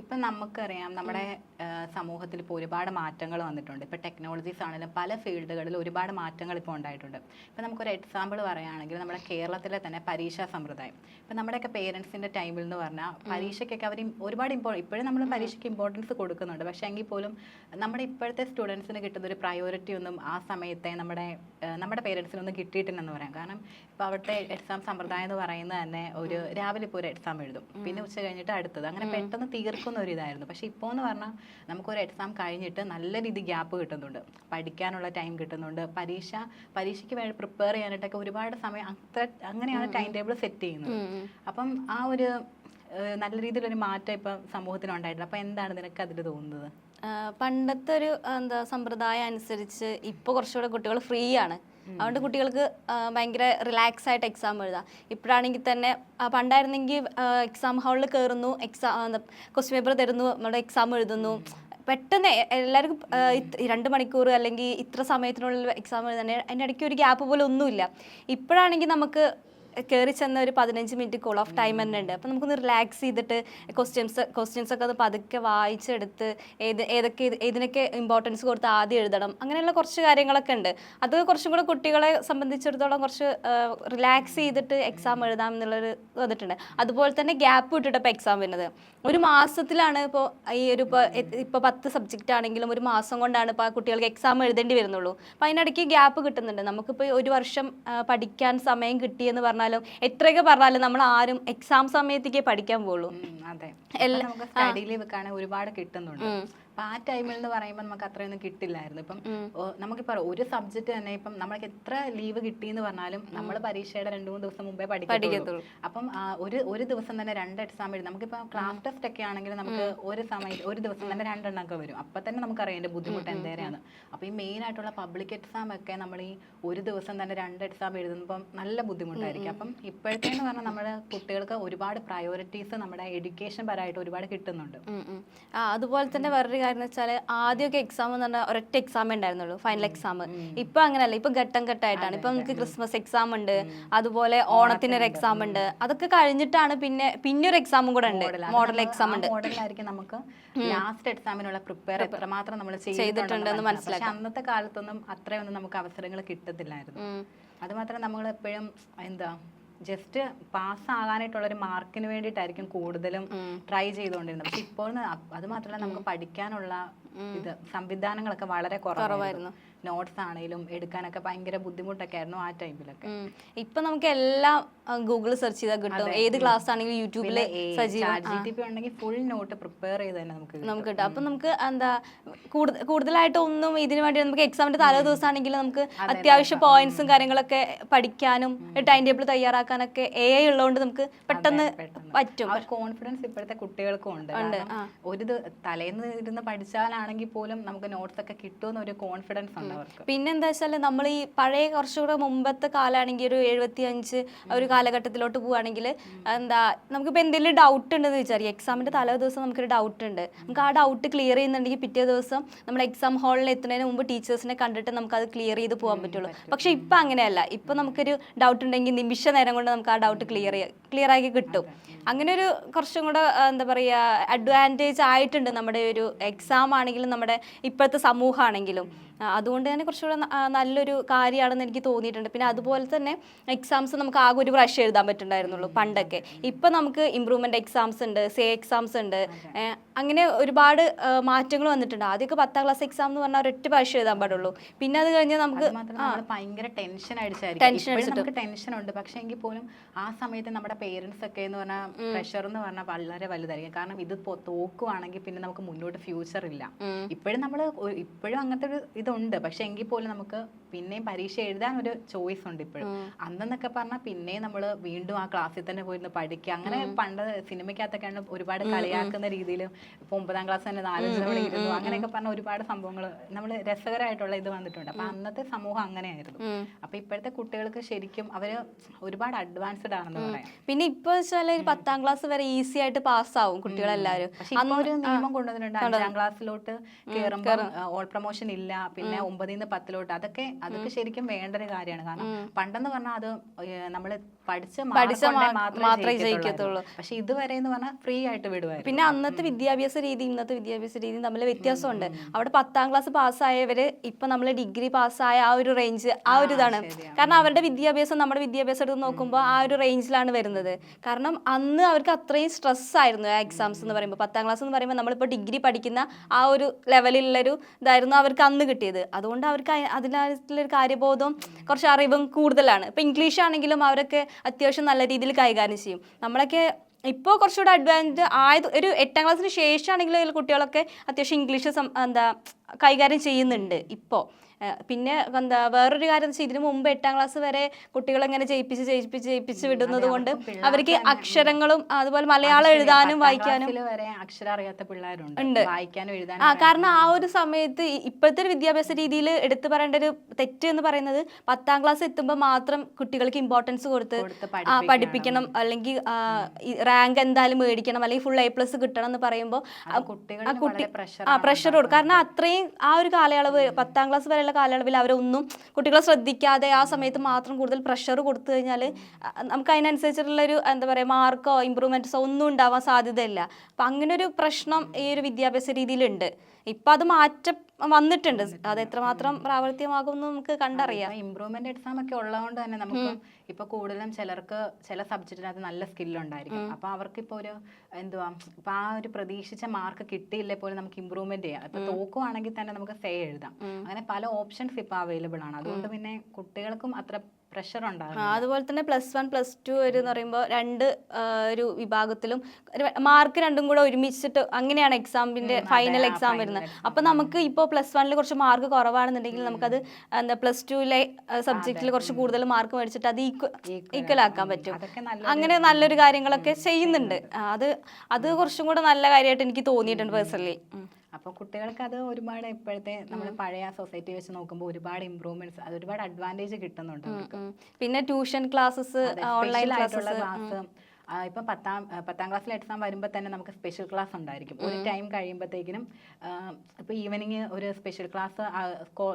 ഇപ്പം നമുക്കറിയാം നമ്മുടെ സമൂഹത്തിൽ ഇപ്പോൾ ഒരുപാട് മാറ്റങ്ങൾ വന്നിട്ടുണ്ട്. ഇപ്പോൾ ടെക്നോളജീസ് ആണെങ്കിലും പല ഫീൽഡുകളിൽ ഒരുപാട് മാറ്റങ്ങൾ ഇപ്പോൾ ഉണ്ടായിട്ടുണ്ട്. ഇപ്പം നമുക്കൊരു എക്സാമ്പിൾ പറയുകയാണെങ്കിൽ നമ്മുടെ കേരളത്തിലെ തന്നെ പരീക്ഷാ സമ്പ്രദായം. ഇപ്പം നമ്മുടെയൊക്കെ പേരൻസിന്റെ ടൈമിൽ എന്ന് പറഞ്ഞാൽ പരീക്ഷയ്ക്കൊക്കെ അവർ ഒരുപാട് ഇമ്പോ ഇപ്പോഴും നമ്മൾ പരീക്ഷയ്ക്ക് ഇമ്പോർട്ടൻസ് കൊടുക്കുന്നുണ്ട്. പക്ഷേ എങ്കിൽ പോലും നമ്മുടെ ഇപ്പോഴത്തെ സ്റ്റുഡൻസിന് കിട്ടുന്ന ഒരു പ്രയോറിറ്റി ഒന്നും ആ സമയത്തെ നമ്മുടെ നമ്മുടെ പേരൻസിനൊന്നും കിട്ടിയിട്ടില്ലെന്ന് പറയാം. കാരണം ഇപ്പോൾ അവിടുത്തെ എക്സാം സമ്പ്രദായം എന്ന് പറയുന്നത് തന്നെ ഒരു രാവിലെ ഇപ്പോൾ ഒരു എക്സാം എഴുതും. പിന്നെ ഉച്ച കഴിഞ്ഞിട്ട് അടുത്തത്. അങ്ങനെ പെട്ടെന്ന് തീർക്കുന്ന ഒരു ഇതായിരുന്നു പക്ഷേ ഇപ്പോൾ എന്ന് പറഞ്ഞാൽ നമുക്കൊരു എക്സാം കഴിഞ്ഞിട്ട് നല്ല രീതി ഗ്യാപ്പ് കിട്ടുന്നുണ്ട്. പഠിക്കാനുള്ള ടൈം കിട്ടുന്നുണ്ട്. പരീക്ഷ പരീക്ഷയ്ക്ക് വേണ്ടി പ്രിപ്പയർ ചെയ്യാനായിട്ടൊക്കെ ഒരുപാട് സമയം അത്ര അങ്ങനെയാണ് ടൈം ടേബിൾ സെറ്റ് ചെയ്യുന്നത്. അപ്പം ആ ഒരു നല്ല രീതിയിലൊരു മാറ്റം ഇപ്പം സമൂഹത്തിന് ഉണ്ടായിട്ടില്ല. അപ്പം എന്താണ് നിനക്ക് അതിൽ തോന്നുന്നത്? പണ്ടത്തെ ഒരു എന്താ സമ്പ്രദായം അനുസരിച്ച് ഇപ്പോൾ കുറച്ചുകൂടെ കുട്ടികൾ ഫ്രീ ആണ്. അതുകൊണ്ട് കുട്ടികൾക്ക് ഭയങ്കര റിലാക്സ് ആയിട്ട് എക്സാം എഴുതാം. ഇപ്പോഴാണെങ്കിൽ തന്നെ പണ്ടായിരുന്നെങ്കിൽ എക്സാം ഹാളിൽ കയറുന്നു എക്സാം ക്വസ്റ്റ്യൻ പേപ്പർ തരുന്നു നമ്മുടെ എക്സാം എഴുതുന്നു. പെട്ടെന്ന് എല്ലാവർക്കും രണ്ട് മണിക്കൂർ അല്ലെങ്കിൽ ഇത്ര സമയത്തിനുള്ളിൽ എക്സാം എഴുതാൻ അതിന്റെ ഇടയ്ക്ക് ഒരു ഗ്യാപ്പ് പോലും ഒന്നുമില്ല. ഇപ്പോഴാണെങ്കിൽ നമുക്ക് കയറി ചെന്ന ഒരു പതിനഞ്ച് മിനിറ്റ് കൂൾ ഓഫ് ടൈം തന്നെ ഉണ്ട്. അപ്പം നമുക്കൊന്ന് റിലാക്സ് ചെയ്തിട്ട് ക്വസ്റ്റ്യൻസ് ക്വസ്റ്റ്യൻസ് ഒക്കെ അത് പതുക്കെ വായിച്ചെടുത്ത് ഏത് ഏതൊക്കെ ഇതിനൊക്കെ ഇമ്പോർട്ടൻസ് കൊടുത്ത് ആദ്യം എഴുതണം. അങ്ങനെയുള്ള കുറച്ച് കാര്യങ്ങളൊക്കെ ഉണ്ട്. അത് കുറച്ചും കൂടെ കുട്ടികളെ സംബന്ധിച്ചിടത്തോളം കുറച്ച് റിലാക്സ് ചെയ്തിട്ട് എക്സാം എഴുതാം എന്നുള്ളൊരു വന്നിട്ടുണ്ട്. അതുപോലെ തന്നെ ഗ്യാപ്പ് വിട്ടിട്ട് ഇപ്പോൾ എക്സാം വരുന്നത്. ഒരു മാസത്തിലാണ് ഇപ്പോൾ ഈ ഒരു ഇപ്പോൾ ഇപ്പോൾ പത്ത് സബ്ജക്റ്റ് ആണെങ്കിലും ഒരു മാസം കൊണ്ടാണ് ഇപ്പോൾ ആ കുട്ടികൾക്ക് എക്സാം എഴുതേണ്ടി വരുന്നുള്ളൂ. അപ്പോൾ അതിനിടയ്ക്ക് ഗ്യാപ്പ് കിട്ടുന്നുണ്ട്. നമുക്കിപ്പോൾ ഒരു വർഷം പഠിക്കാൻ സമയം കിട്ടിയെന്ന് പറഞ്ഞാലും എത്രയൊക്കെ പറഞ്ഞാലും നമ്മൾ ആരും എക്സാം സമയത്തേക്കേ പഠിക്കാൻ പോകുള്ളൂ അതെ. സ്റ്റഡി ലീവ് ഒക്കെ ഒരുപാട് കിട്ടുന്നുണ്ട്. അപ്പൊ ആ ടൈമിൽ എന്ന് പറയുമ്പോൾ നമുക്ക് അത്രയൊന്നും കിട്ടില്ലായിരുന്നു. ഇപ്പം നമുക്ക് നമുക്കിപ്പോ ഒരു സബ്ജക്ട് തന്നെ ഇപ്പം നമ്മൾക്ക് എത്ര ലീവ് കിട്ടി എന്ന് പറഞ്ഞാലും നമ്മൾ പരീക്ഷയുടെ രണ്ടു മൂന്ന് ദിവസം മുമ്പേ പഠിക്കത്തുള്ളൂ. അപ്പം ഒരു ഒരു ദിവസം തന്നെ രണ്ട് എക്സാം എഴുതും. നമുക്കിപ്പോ ക്ലാസ് ടെസ്റ്റ് ഒക്കെ ആണെങ്കിൽ നമുക്ക് ഒരു സമയം ഒരു ദിവസം തന്നെ രണ്ടെണ്ണം ഒക്കെ വരും. അപ്പൊ തന്നെ നമുക്കറിയാം എന്റെ ബുദ്ധിമുട്ട് എന്തേരെയാണ് അപ്പൊ ഈ മെയിൻ ആയിട്ടുള്ള പബ്ലിക് എക്സാം ഒക്കെ നമ്മൾ ഈ ഒരു ദിവസം തന്നെ രണ്ട് എക്സാം എഴുതുമ്പോൾ നല്ല ബുദ്ധിമുട്ടായിരിക്കും. അപ്പം ഇപ്പോഴത്തെന്ന് പറഞ്ഞാൽ നമ്മുടെ കുട്ടികൾക്ക് ഒരുപാട് പ്രയോറിറ്റീസ് നമ്മുടെ എഡ്യൂക്കേഷൻ പരമായിട്ട് ഒരുപാട് കിട്ടുന്നുണ്ട്. ആ അതുപോലെ തന്നെ വേറൊരു എന്ന് വെച്ചാൽ ആദ്യമൊക്കെ എക്സാം എന്ന് പറഞ്ഞാൽ ഒരൊറ്റ എക്സാമേ ഉണ്ടായിരുന്നുള്ളൂ ഫൈനൽ എക്സാം ഇപ്പൊ അങ്ങനെയല്ല ഇപ്പൊ ഘട്ടം ഘട്ടമായിട്ടാണ് ഇപ്പൊ നമുക്ക് ക്രിസ്മസ് എക്സാം ഉണ്ട് അതുപോലെ ഓണത്തിന് ഒരു എക്സാം ഉണ്ട്. അതൊക്കെ കഴിഞ്ഞിട്ടാണ് പിന്നെ പിന്നെ ഒരു എക്സാമും കൂടെ ഉണ്ട്. മോഡൽ. എക്സാം ഉണ്ട്. മോഡലായിരിക്കും നമുക്ക് ലാസ്റ്റ് എക്സാമിനുള്ള പ്രിപ്പയർ എത്രമാത്രം നമ്മൾ ചെയ്തിട്ടുണ്ടെന്ന് മനസ്സിലാക്കി. അന്നത്തെ കാലത്തൊന്നും അത്രയൊന്നും നമുക്ക് അവസരങ്ങൾ കിട്ടത്തില്ലായിരുന്നു. അതുമാത്രം നമ്മൾ എപ്പോഴും എന്താ ജസ്റ്റ് പാസ് ആകാനായിട്ടുള്ള ഒരു മാർക്കിന് വേണ്ടിയിട്ടായിരിക്കും കൂടുതലും ട്രൈ ചെയ്തുകൊണ്ടിരുന്നത്. പക്ഷെ ഇപ്പോൾ അത് മാത്രമല്ല നമുക്ക് പഠിക്കാനുള്ള ഇത് സംവിധാനങ്ങളൊക്കെ വളരെ കുറവായിരുന്നു. നോട്ട്സ് ആണെങ്കിലും എടുക്കാനൊക്കെ ഭയങ്കര ബുദ്ധിമുട്ടൊക്കെ ആയിരുന്നു ആ ടൈമിലൊക്കെ. ഇപ്പൊ നമുക്ക് എല്ലാം ഗൂഗിൾ സെർച്ച് ചെയ്താൽ കിട്ടും. ഏത് ക്ലാസ് ആണെങ്കിലും യൂട്യൂബിൽ ഉണ്ടെങ്കിൽ ഫുൾ നോട്ട് പ്രിപ്പയർ ചെയ്ത് തന്നെ നമുക്ക്. നമുക്ക് കിട്ടും. അപ്പൊ നമുക്ക് എന്താ കൂടുതലായിട്ടൊന്നും കൂടുതലായിട്ട് ഒന്നും ഇതിനു വേണ്ടി നമുക്ക് എക്സാമിന്റെ തലേ ദിവസം ആണെങ്കിലും നമുക്ക് അത്യാവശ്യം പോയിന്റ്സും കാര്യങ്ങളൊക്കെ പഠിക്കാനും ടൈം ടേബിൾ തയ്യാറാക്കാനൊക്കെ എ ഐ ഉള്ളതുകൊണ്ട് നമുക്ക് പെട്ടെന്ന് പറ്റും. കോൺഫിഡൻസ് ഇപ്പോഴത്തെ കുട്ടികൾക്കും ഉണ്ട്. ഒരു തലേന്ന് ഇരുന്ന് പഠിച്ചാലാണെങ്കിൽ പോലും നമുക്ക് നോട്ട്സ് ഒക്കെ കിട്ടുമെന്ന് ഒരു കോൺഫിഡൻസ് ഉണ്ട് അവർക്ക്. പിന്നെന്താ വെച്ചാൽ നമ്മൾ ഈ പഴയ കുറച്ചുകൂടെ മുമ്പത്തെ കാലാണെങ്കിൽ ഒരു എഴുപത്തി അഞ്ച് ഒരു കാലഘട്ടത്തിലോട്ട് പോവുകയാണെങ്കിൽ എന്താ നമുക്കിപ്പോൾ എന്തെങ്കിലും ഡൗട്ട് ഉണ്ടെന്ന് വിചാരിക്കും. എക്സാമിന്റെ തലേ ദിവസം നമുക്കൊരു ഡൗട്ട് ഉണ്ട്. നമുക്ക് ആ ഡൗട്ട് ക്ലിയർ ചെയ്യുന്നുണ്ടെങ്കിൽ പിറ്റേ ദിവസം നമ്മൾ എക്സാം ഹാളിൽ എത്തുന്നതിന് മുമ്പ് ടീച്ചേഴ്സിനെ കണ്ടിട്ട് നമുക്ക് അത് ക്ലിയർ ചെയ്ത് പോകാൻ പറ്റുള്ളൂ. പക്ഷേ ഇപ്പം അങ്ങനെയല്ല. ഇപ്പം നമുക്കൊരു ഡൗട്ട് ഉണ്ടെങ്കിൽ നിമിഷ നേരം കൊണ്ട് നമുക്ക് ആ ഡൗട്ട് ക്ലിയർ ക്ലിയർ ആക്കി കിട്ടും. അങ്ങനെ ഒരു കുറച്ചും കൂടെ എന്താ പറയുക അഡ്വാന്റേജ് ആയിട്ടുണ്ട് നമ്മുടെ ഒരു എക്സാം ആണെങ്കിലും നമ്മുടെ ഇപ്പോഴത്തെ സമൂഹമാണെങ്കിലും. അതുകൊണ്ട് തന്നെ കുറച്ചുകൂടെ നല്ലൊരു കാര്യമാണെന്ന് എനിക്ക് തോന്നിയിട്ടുണ്ട്. പിന്നെ അതുപോലെ തന്നെ എക്സാംസ് നമുക്ക് ആകെ ഒരു പ്രാവശ്യം എഴുതാൻ പറ്റുന്നുണ്ടായിരുന്നുള്ളൂ പണ്ടൊക്കെ. ഇപ്പം നമുക്ക് ഇമ്പ്രൂവ്മെന്റ് എക്സാംസ് ഉണ്ട് സേ എക്സാംസ് ഉണ്ട്. അങ്ങനെ ഒരുപാട് മാറ്റങ്ങൾ വന്നിട്ടുണ്ട്. ആദ്യമൊക്കെ പത്താം ക്ലാസ് എക്സാം എന്ന് പറഞ്ഞാൽ ഒരൊറ്റ പ്രാവശ്യം എഴുതാൻ പാടുള്ളൂ. പിന്നെ അത് കഴിഞ്ഞ് നമുക്ക് ഭയങ്കര ടെൻഷൻ അടിച്ചായിരിക്കും. ടെൻഷൻ ഉണ്ട്. പക്ഷെ എങ്കിൽ പോലും ആ സമയത്ത് നമ്മുടെ പേരൻസ് ഒക്കെ എന്ന് പറഞ്ഞാൽ പ്രഷർ എന്ന് പറഞ്ഞാൽ വളരെ വലുതായിരിക്കും. കാരണം ഇത് തോക്കുവാണെങ്കിൽ പിന്നെ നമുക്ക് മുന്നോട്ട് ഫ്യൂച്ചർ ഇല്ല. ഇപ്പോഴും നമ്മൾ ഇപ്പോഴും അങ്ങനത്തെ ഒരു ഇതുണ്ട് പക്ഷെ എങ്കിൽ പോലും നമുക്ക് പിന്നെയും പരീക്ഷ എഴുതാൻ ഒരു ചോയ്സ് ഉണ്ട് ഇപ്പോഴും. അന്നെന്നൊക്കെ പറഞ്ഞാൽ പിന്നെയും നമ്മൾ വീണ്ടും ആ ക്ലാസ്സിൽ തന്നെ പോയിരുന്ന് പഠിക്കുക അങ്ങനെ പണ്ട് സിനിമയ്ക്കകത്തൊക്കെയാണ് ഒരുപാട് കളിയാക്കുന്ന രീതിയിലും ഇപ്പൊ ഒമ്പതാം ക്ലാസ് തന്നെ നാലഞ്ച് തവണ ഇരുന്നു. അങ്ങനെയൊക്കെ പറഞ്ഞ ഒരുപാട് സംഭവങ്ങൾ നമ്മൾ രസകരമായിട്ടുള്ള ഇത് വന്നിട്ടുണ്ട്. അപ്പൊ അന്നത്തെ സമൂഹം അങ്ങനെയായിരുന്നു. അപ്പൊ ഇപ്പോഴത്തെ കുട്ടികൾക്ക് ശരിക്കും അവർ ഒരുപാട് അഡ്വാൻസ്ഡ് ആണെന്ന് പറയാം. പിന്നെ ഇപ്പൊ വെച്ചാൽ ഒരു പത്താം ക്ലാസ് വരെ ഈസി ആയിട്ട് പാസ്സാവും കുട്ടികളെല്ലാവരും ഒരു നിയമം കൊണ്ടുവന്നിട്ടുണ്ട്. അഞ്ചാം ക്ലാസ്സിലോട്ട് കേറുമ്പോൾ ഓൾ പ്രൊമോഷൻ ഇല്ല. പിന്നെ ഒമ്പതിൽ നിന്ന് പത്തിലോട്ട്. അതൊക്കെ അതൊക്കെ ശരിക്കും വേണ്ട ഒരു കാര്യമാണ്. കാരണം പണ്ടെന്ന് പറഞ്ഞാൽ അത് നമ്മൾ പഠിച്ച മാത്രമേ ജയിക്കത്തുള്ളൂ. പക്ഷെ ഇതുവരെ എന്ന് പറഞ്ഞാൽ ഫ്രീ ആയിട്ട് വിടുവായിരുന്നു. പിന്നെ അന്നത്തെ വിദ്യാഭ്യാസ രീതി ഇന്നത്തെ വിദ്യാഭ്യാസ രീതി തമ്മിൽ വ്യത്യാസമുണ്ട്. അവിടെ പത്താം ക്ലാസ് പാസ്സായവര് ഇപ്പൊ നമ്മൾ ഡിഗ്രി പാസ്സായ ആ ഒരു റേഞ്ച് ആ ഒരു ഇതാണ്. കാരണം അവരുടെ വിദ്യാഭ്യാസം നമ്മുടെ വിദ്യാഭ്യാസം എടുത്ത് നോക്കുമ്പോൾ ആ ഒരു റേഞ്ചിലാണ് വരുന്നത്. കാരണം അന്ന് അവർക്ക് അത്രയും സ്ട്രെസ് ആയിരുന്നു ആ എക്സാംസ് എന്ന് പറയുമ്പോൾ പത്താം ക്ലാസ് എന്ന് പറയുമ്പോൾ നമ്മളിപ്പോൾ ഡിഗ്രി പഠിക്കുന്ന ആ ഒരു ലെവലിലുള്ളൊരു ഇതായിരുന്നു അവർക്ക് അന്ന് കിട്ടിയത്. അതുകൊണ്ട് അവർക്ക് അതിനായിട്ടുള്ളൊരു കാര്യബോധവും കുറച്ച് അറിവും കൂടുതലാണ്. ഇപ്പം ഇംഗ്ലീഷ് ആണെങ്കിലും അവരൊക്കെ അത്യാവശ്യം നല്ല രീതിയിൽ കൈകാര്യം ചെയ്യും. നമ്മളൊക്കെ ഇപ്പോൾ കുറച്ചുകൂടെ അഡ്വാൻസ് ആയത് ഒരു എട്ടാം ക്ലാസ്സിന് ശേഷമാണെങ്കിലും കുട്ടികളൊക്കെ അത്യാവശ്യം ഇംഗ്ലീഷ് എന്താ കൈകാര്യം ചെയ്യുന്നുണ്ട് ഇപ്പോൾ പിന്നെ എന്താ വേറൊരു കാര്യം എന്ന് വെച്ചാൽ ഇതിനു മുമ്പ് എട്ടാം ക്ലാസ് വരെ കുട്ടികളെങ്ങനെ ജയിപ്പിച്ച് ജയിപ്പിച്ച് ജയിപ്പിച്ച് വിടുന്നത് കൊണ്ട് അവർക്ക് അക്ഷരങ്ങളും അതുപോലെ മലയാളം എഴുതാനും വായിക്കാനും വരെ അക്ഷരം അറിയാത്ത പിള്ളേരുണ്ട്. ഉണ്ട്. വായിക്കാനും എഴുതാനും ആ കാരണം ആ ഒരു സമയത്ത് ഇപ്പോഴത്തെ ഒരു വിദ്യാഭ്യാസ രീതിയിൽ എടുത്തു പറയേണ്ട ഒരു തെറ്റ് എന്ന് പറയുന്നത് പത്താം ക്ലാസ് എത്തുമ്പോൾ മാത്രം കുട്ടികൾക്ക് ഇമ്പോർട്ടൻസ് കൊടുത്ത് പഠിപ്പിക്കണം. അല്ലെങ്കിൽ റാങ്ക് എന്തായാലും മേടിക്കണം. അല്ലെങ്കിൽ ഫുൾ എ പ്ലസ് കിട്ടണം എന്ന് പറയുമ്പോൾ ആ കുട്ടി ആ പ്രഷർ കൊടുക്കും. കാരണം അത്രയും ആ ഒരു കാലയളവ് പത്താം ക്ലാസ് വരെയുള്ള കാലയളവിൽ അവരൊന്നും കുട്ടികളെ ശ്രദ്ധിക്കാതെ ആ സമയത്ത് മാത്രം കൂടുതൽ പ്രഷർ കൊടുത്തു കഴിഞ്ഞാൽ നമുക്ക് അതിനനുസരിച്ചിട്ടുള്ള ഒരു എന്താ പറയുക മാർക്കോ ഇമ്പ്രൂവ്മെന്റ്സോ ഒന്നും ഉണ്ടാവാൻ സാധ്യതയില്ല. അപ്പം അങ്ങനെ ഒരു പ്രശ്നം ഈ ഒരു വിദ്യാഭ്യാസ രീതിയിലുണ്ട്. ഇപ്പം അത് മാറ്റം വന്നിട്ടുണ്ട്. അത് എത്രമാത്രം പ്രാവർത്തികമാകും എന്ന് നമുക്ക് കണ്ടറിയാം. ഇമ്പ്രൂവ്മെന്റ് എക്സാം ഒക്കെ ഉള്ളതുകൊണ്ട് തന്നെ നമുക്ക് ഇപ്പൊ കൂടുതലും ചിലർക്ക് ചില സബ്ജക്റ്റിനകത്ത് നല്ല സ്കിൽ ഉണ്ടായിരിക്കും. അപ്പൊ അവർക്ക് ഇപ്പൊ ഒരു എന്തുവാ ഇപ്പൊ ആ ഒരു പ്രതീക്ഷിച്ച മാർക്ക് കിട്ടിയില്ലേ പോലും നമുക്ക് ഇമ്പ്രൂവ്മെന്റ് ചെയ്യാം. ഇപ്പൊ തോക്കുവാണെങ്കിൽ തന്നെ നമുക്ക് സേ എഴുതാം. അങ്ങനെ പല ഓപ്ഷൻസ് ഇപ്പൊ അവൈലബിൾ ആണ്. അതുകൊണ്ട് പിന്നെ കുട്ടികൾക്കും അത്ര പ്രഷർ ഉണ്ടാകും അതുപോലെ തന്നെ പ്ലസ് വൺ പ്ലസ് ടു ഒരു എന്ന് പറയുമ്പോൾ രണ്ട് ഒരു വിഭാഗത്തിലും മാർക്ക് രണ്ടും കൂടെ ഒരുമിച്ചിട്ട് അങ്ങനെയാണ് എക്സാമിന്റെ ഫൈനൽ എക്സാം വരുന്നത്. അപ്പൊ നമുക്ക് ഇപ്പോൾ പ്ലസ് വണ്ണിൽ കുറച്ച് മാർക്ക് കുറവാണെന്നുണ്ടെങ്കിൽ നമുക്കത് എന്താ പ്ലസ് ടുവിലെ സബ്ജക്റ്റിൽ കുറച്ച് കൂടുതൽ മാർക്ക് മേടിച്ചിട്ട് അത് ഈക്വൽ ആക്കാൻ പറ്റും. അങ്ങനെ നല്ലൊരു കാര്യങ്ങളൊക്കെ ചെയ്യുന്നുണ്ട്. അത് അത് കുറച്ചും കൂടെ നല്ല കാര്യമായിട്ട് എനിക്ക് തോന്നിയിട്ടുണ്ട് പേഴ്സണലി. അപ്പൊ കുട്ടികൾക്ക് അത് ഒരുപാട് ഇപ്പോഴത്തെ നമ്മൾ പഴയ സൊസൈറ്റി വെച്ച് നോക്കുമ്പോൾ ഒരുപാട് ഇമ്പ്രൂവ്മെന്റ്സ് അത് ഒരുപാട് അഡ്വാന്റേജ് കിട്ടുന്നുണ്ട് പിന്നെ ട്യൂഷൻ ക്ലാസ്സസ് ഓൺലൈൻ ആയിട്ടുള്ള ക്ലാസ് ഇപ്പം പത്താം പത്താം ക്ലാസ്സിൽ എക്സാം വരുമ്പോൾ തന്നെ നമുക്ക് സ്പെഷ്യൽ ക്ലാസ് ഉണ്ടായിരിക്കും. ഒരു ടൈം കഴിയുമ്പോഴത്തേക്കിനും ഇപ്പൊ ഈവനിങ് ഒരു സ്പെഷ്യൽ ക്ലാസ്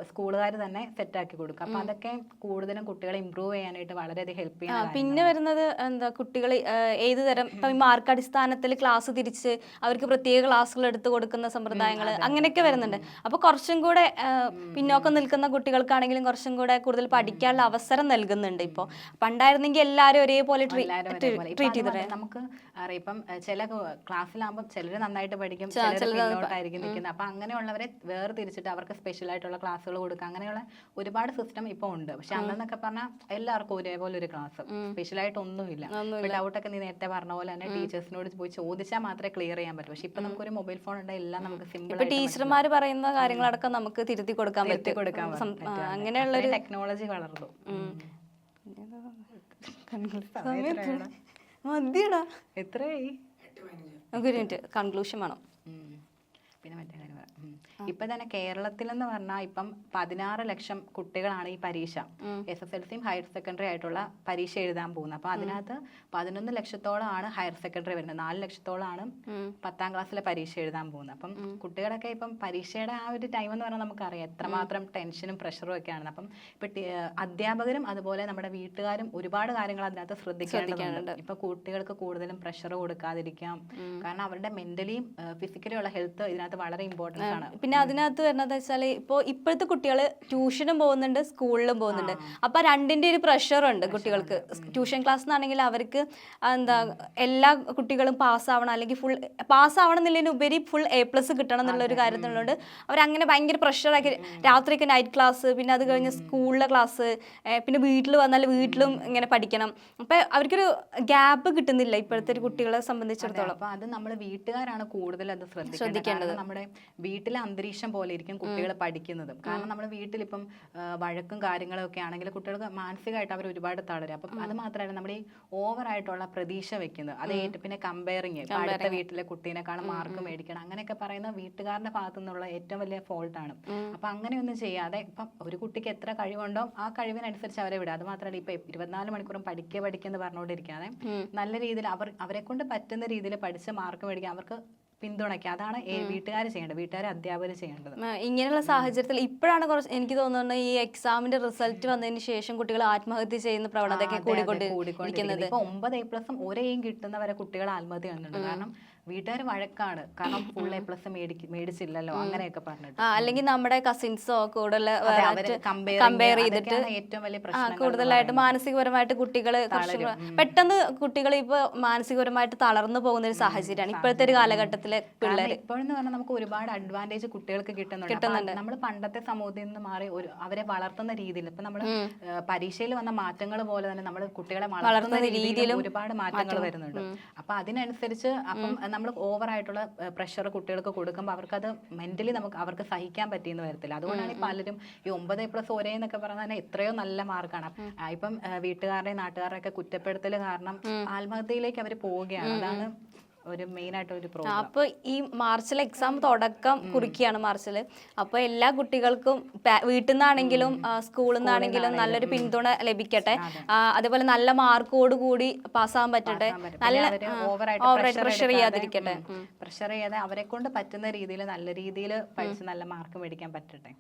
സ്കൂളുകാർ തന്നെ സെറ്റ് ആക്കി കൊടുക്കും. അപ്പൊ അതൊക്കെ കൂടുതലും കുട്ടികളെ ഇമ്പ്രൂവ് ചെയ്യാനായിട്ട് വളരെയധികം ഹെൽപ്പ് ചെയ്യും പിന്നെ വരുന്നത് എന്താ കുട്ടികൾ ഏത് തരം ഇപ്പം മാർക്ക് അടിസ്ഥാനത്തിൽ ക്ലാസ് തിരിച്ച് അവർക്ക് പ്രത്യേക ക്ലാസ്സുകൾ എടുത്തു കൊടുക്കുന്ന സമ്പ്രദായങ്ങൾ അങ്ങനെയൊക്കെ വരുന്നുണ്ട്. അപ്പോൾ കുറച്ചും കൂടെ പിന്നോക്കം നിൽക്കുന്ന കുട്ടികൾക്കാണെങ്കിലും കുറച്ചും കൂടെ കൂടുതൽ പഠിക്കാനുള്ള അവസരം നൽകുന്നുണ്ട് ഇപ്പോൾ പണ്ടായിരുന്നെങ്കിൽ എല്ലാവരും ഒരേപോലെ എല്ലാവരും ഇപ്പൊ നമുക്ക് അറിയാം. ഇപ്പം ചില ക്ലാസ്സിലാകുമ്പോൾ ചിലർ നന്നായിട്ട് പഠിക്കും ചിലർ പിന്നോട്ടായിരിക്കും നിൽക്കുന്നത്. അപ്പം അങ്ങനെയുള്ളവരെ വേറെ തിരിച്ചിട്ട് അവർക്ക് സ്പെഷ്യൽ ആയിട്ടുള്ള ക്ലാസ്സുകൾ കൊടുക്കുക. അങ്ങനെയുള്ള ഒരുപാട് സിസ്റ്റം ഇപ്പോൾ ഉണ്ട്. പക്ഷെ അന്നെന്നൊക്കെ പറഞ്ഞാൽ എല്ലാവർക്കും ഒരേപോലെ ഒരു ക്ലാസ് സ്പെഷ്യൽ ആയിട്ട് ഒന്നുമില്ല. ഡൗട്ടൊക്കെ നീ നേരത്തെ പറഞ്ഞ പോലെ തന്നെ ടീച്ചേഴ്സിനോട് പോയി ചോദിച്ചാൽ മാത്രമേ ക്ലിയർ ചെയ്യാൻ പറ്റൂ. പക്ഷെ ഇപ്പൊ നമുക്കൊരു മൊബൈൽ ഫോൺ ഉണ്ടെങ്കിൽ എല്ലാം നമുക്ക് സിമ്പിൾ ടീച്ചർമാർ പറയുന്ന കാര്യങ്ങളടക്കം നമുക്ക് തിരുത്തി കൊടുക്കാൻ പറ്റും. കൊടുക്കാൻ അങ്ങനെയുള്ള ടെക്നോളജി വളർന്നു. മതിയടാ. എത്രയായി? നമുക്ക് ഒരു മിനിറ്റ്. കൺക്ലൂഷൻ വേണം. പിന്നെ മറ്റേ. ഇപ്പൊ തന്നെ കേരളത്തിൽ എന്ന് പറഞ്ഞാൽ ഇപ്പം പതിനാറ് ലക്ഷം കുട്ടികളാണ് ഈ പരീക്ഷ. എസ് എസ് എൽ സിയും ഹയർ സെക്കൻഡറി ആയിട്ടുള്ള പരീക്ഷ എഴുതാൻ പോകുന്നത് അപ്പൊ അതിനകത്ത് പതിനൊന്ന് ലക്ഷത്തോളം ആണ് ഹയർ സെക്കൻഡറി വരുന്നത്. നാല് ലക്ഷത്തോളമാണ് പത്താം ക്ലാസ്സിലെ പരീക്ഷ എഴുതാൻ പോകുന്നത് അപ്പം കുട്ടികളൊക്കെ ഇപ്പം പരീക്ഷയുടെ ആ ഒരു ടൈം എന്ന് പറഞ്ഞാൽ നമുക്കറിയാം. എത്രമാത്രം ടെൻഷനും പ്രഷറും ഒക്കെ ആണ്. അപ്പം ഇപ്പൊ അധ്യാപകരും അതുപോലെ നമ്മുടെ വീട്ടുകാരും ഒരുപാട് കാര്യങ്ങൾ അതിനകത്ത് ശ്രദ്ധിക്കേണ്ടതുണ്ട്. ഇപ്പൊ കുട്ടികൾക്ക് കൂടുതലും പ്രഷർ കൊടുക്കാതിരിക്കാം. കാരണം അവരുടെ മെന്റലിയും ഫിസിക്കലിയും ഉള്ള ഹെൽത്ത് ഇതിനകത്ത് വളരെ ഇമ്പോർട്ടൻസ് ആണ്. പിന്നെ അതിനകത്ത് വരുന്നത് വെച്ചാൽ ഇപ്പോൾ ഇപ്പോഴത്തെ കുട്ടികൾ ട്യൂഷനും പോകുന്നുണ്ട് സ്കൂളിലും പോകുന്നുണ്ട്. അപ്പം രണ്ടിന്റെ ഒരു പ്രഷറുണ്ട് കുട്ടികൾക്ക്. ട്യൂഷൻ ക്ലാസ് എന്നാണെങ്കിൽ അവർക്ക് എന്താ എല്ലാ കുട്ടികളും പാസ്സാവണം അല്ലെങ്കിൽ ഫുൾ പാസ്സാവണം എന്നുള്ളതിനുപരി ഫുൾ എ പ്ലസ് കിട്ടണം എന്നുള്ളൊരു കാര്യത്തിലുള്ളതുകൊണ്ട് അവരങ്ങനെ ഭയങ്കര പ്രഷറാക്കി രാത്രിയൊക്കെ നൈറ്റ് ക്ലാസ് പിന്നെ അത് കഴിഞ്ഞ് സ്കൂളിലെ ക്ലാസ് പിന്നെ വീട്ടിൽ വന്നാൽ വീട്ടിലും ഇങ്ങനെ പഠിക്കണം. അപ്പം അവർക്കൊരു ഗ്യാപ്പ് കിട്ടുന്നില്ല ഇപ്പോഴത്തെ ഒരു കുട്ടികളെ സംബന്ധിച്ചിടത്തോളം. അപ്പം അത് നമ്മൾ വീട്ടുകാരാണ് കൂടുതൽ അത് ശ്രദ്ധിക്കേണ്ടത്. നമ്മുടെ വീട്ടിലെ അന്തരീക്ഷം പോലെ ഇരിക്കും കുട്ടികൾ പഠിക്കുന്നതും. കാരണം നമ്മൾ വീട്ടിലിപ്പം വഴക്കും കാര്യങ്ങളൊക്കെ ആണെങ്കിൽ കുട്ടികൾക്ക് മാനസികമായിട്ട് അവർ ഒരുപാട് തളരും. അപ്പം അത് മാത്രമല്ല നമ്മൾ ഈ ഓവർ ആയിട്ടുള്ള പ്രതീക്ഷ വെക്കുന്നത് അത് ഏറ്റവും പിന്നെ കമ്പയറിങ് അടുത്ത വീട്ടിലെ കുട്ടീനെക്കാളും മാർക്ക് മേടിക്കണം. അങ്ങനെയൊക്കെ പറയുന്ന വീട്ടുകാരുടെ ഭാഗത്തു നിന്നുള്ള ഏറ്റവും വലിയ ഫോൾട്ടാണ്. അപ്പൊ അങ്ങനെയൊന്നും ചെയ്യാതെ ഇപ്പം ഒരു കുട്ടിക്ക് എത്ര കഴിവുണ്ടോ ആ കഴിവിനനുസരിച്ച് അവരെ വിടുക. അത് മാത്രമല്ല ഇപ്പൊ ഇരുപത്തിനാല് മണിക്കൂറും പഠിക്കേ പഠിക്കുക എന്ന് പറഞ്ഞുകൊണ്ടിരിക്കാതെ നല്ല രീതിയിൽ അവർ അവരെ കൊണ്ട് പറ്റുന്ന രീതിയിൽ പഠിച്ച് മാർക്ക് മേടിക്കാൻ അവർക്ക് പിന്തുണയ്ക്കുക. അതാണ് വീട്ടുകാർ ചെയ്യേണ്ടത്. വീട്ടുകാർ അധ്യാപകർ ചെയ്യേണ്ടത്. ഇങ്ങനെയുള്ള സാഹചര്യത്തിൽ ഇപ്പോഴാണ് കുറച്ച് എനിക്ക് തോന്നുന്നത് ഈ എക്സാമിന്റെ റിസൾട്ട് വന്നതിന് ശേഷം കുട്ടികൾ ആത്മഹത്യ ചെയ്യുന്ന പ്രവണതയൊക്കെ കൂടിക്കൊണ്ട് കൂടിക്കൊണ്ടിരിക്കുന്നത്. ഇപ്പൊ ഒമ്പത് എ പ്ലസും ഒരേയും കിട്ടുന്ന കിട്ടുന്നവരെ കുട്ടികൾ ആത്മഹത്യ ചെയ്യുന്നുണ്ട്. കാരണം വീട്ടുകാർ വഴക്കാണ്. കാരണം ഫുൾ എ പ്ലസ് മേടിച്ചില്ലല്ലോ. അങ്ങനെയൊക്കെ പറഞ്ഞിട്ട്. അല്ലെങ്കിൽ നമ്മുടെ കസിൻസോ കൂടുതൽ കമ്പയർ ചെയ്തിട്ട് ഏറ്റവും വലിയ പ്രശ്നം കൂടുതലായിട്ട് മാനസികപരമായിട്ട് കുട്ടികൾ പെട്ടെന്ന് കുട്ടികൾ ഇപ്പൊ മാനസികപരമായിട്ട് തളർന്നു പോകുന്ന ഒരു സാഹചര്യമാണ് ഇപ്പോഴത്തെ ഒരു കാലഘട്ടത്തിലെ പിള്ളേർ ഇപ്പോഴെന്ന് പറഞ്ഞാൽ നമുക്ക് ഒരുപാട് അഡ്വാന്റേജ് കുട്ടികൾക്ക് കിട്ടുന്നുണ്ട്. നമ്മൾ പണ്ടത്തെ സമൂഹത്തിൽ നിന്ന് മാറി ഒരു അവരെ വളർത്തുന്ന രീതിയിൽ ഇപ്പൊ നമ്മൾ പരീക്ഷയിൽ വന്ന മാറ്റങ്ങൾ പോലെ തന്നെ നമ്മൾ കുട്ടികളെ വളർത്തുന്ന രീതിയിലും ഒരുപാട് മാറ്റങ്ങൾ വരുന്നുണ്ട്. അപ്പൊ അതിനനുസരിച്ച് അപ്പം നമ്മൾ ഓവറായിട്ടുള്ള പ്രഷർ കുട്ടികൾക്ക് കൊടുക്കുമ്പോൾ അവർക്കത് മെന്റലി നമുക്ക് അവർക്ക് സഹിക്കാൻ പറ്റിയെന്ന് വരത്തില്ല. അതുകൊണ്ടാണ് ഈ പലരും ഈ ഒമ്പത് പ്ലസ് ഒരേ എന്നൊക്കെ പറഞ്ഞാൽ തന്നെ എത്രയോ നല്ല മാർക്കാണ് ഇപ്പം വീട്ടുകാരുടെയും നാട്ടുകാരുടെയും ഒക്കെ കുറ്റപ്പെടുത്തൽ കാരണം ആത്മഹത്യയിലേക്ക് അവർ പോവുകയാണ്. അതാണ് ഒരു മെയിൻ ആയിട്ട് ഒരു പ്രോഗ്രാം. അപ്പൊ ഈ മാർച്ചിൽ എക്സാം തുടക്കം കുറിക്കുകയാണ് മാർച്ചിൽ അപ്പൊ എല്ലാ കുട്ടികൾക്കും വീട്ടിൽ നിന്നാണെങ്കിലും സ്കൂളിൽ നിന്നാണെങ്കിലും നല്ലൊരു പിന്തുണ ലഭിക്കട്ടെ. അതേപോലെ നല്ല മാർക്കോട് കൂടി പാസ്സാകാൻ പറ്റട്ടെ. നല്ല ഓവറായിട്ട് പ്രഷർ ചെയ്യാതിരിക്കട്ടെ. പ്രഷർ ചെയ്യാതെ അവരെ കൊണ്ട് പറ്റുന്ന രീതിയിൽ നല്ല രീതിയിൽ പഠിച്ച് നല്ല മാർക്ക് മേടിക്കാൻ പറ്റട്ടെ.